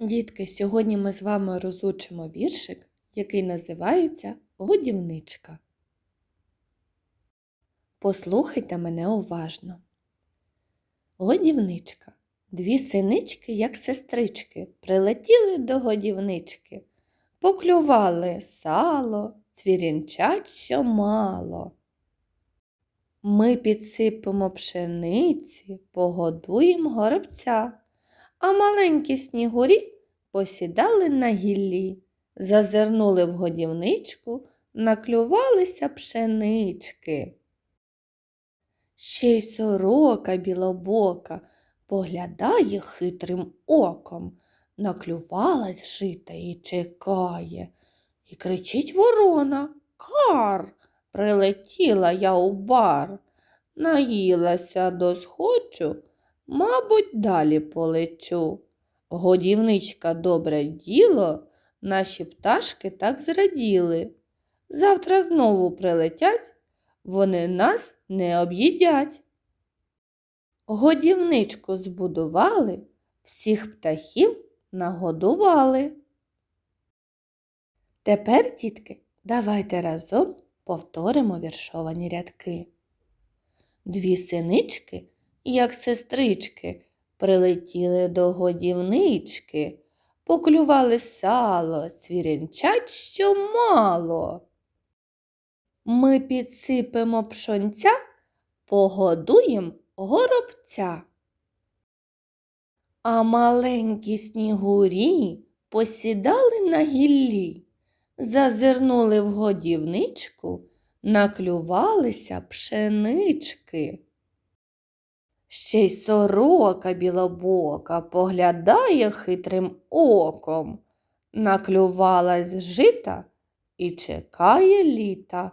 Дітки, сьогодні ми з вами розучимо віршик, який називається Годівничка. Послухайте мене уважно. Годівничка. Дві синички, як сестрички, прилетіли до годівнички, поклювали сало, цвірінчать що мало. Ми підсипемо пшениці, погодуємо горобця, а маленькі снігурі посідали на гіллі, зазирнули в годівничку, наклювалися пшенички. Ще й сорока білобока поглядає хитрим оком, наклювалась жита і чекає. І кричить ворона Кар! Прилетіла я у бар, наїлася досхочу, мабуть, далі полечу. Годівничка добре діло, наші пташки так зраділи. Завтра знову прилетять, вони нас не об'їдять. Годівничку збудували, всіх птахів нагодували. Тепер, дітки, давайте разом повторимо віршовані рядки. Дві синички, як сестрички, прилетіли до годівнички, поклювали сало, цвірінчать що мало. Ми підсипемо пшонця, погодуєм горобця. А маленькі снігурі посідали на гіллі, зазирнули в годівничку, наклювалися пшенички. Ще й сорока білобока поглядає хитрим оком, наклювалась жита і чекає літа.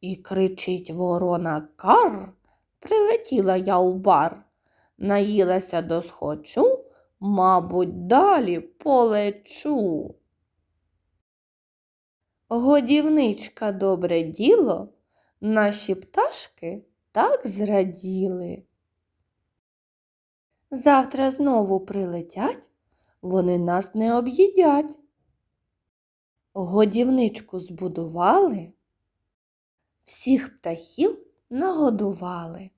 І кричить ворона кар, прилетіла я у бар, наїлася досхочу, мабуть, далі полечу. Годівничка добре діло, наші пташки так зраділи. Завтра знову прилетять, вони нас не об'їдять. Годівничку збудували, всіх птахів нагодували.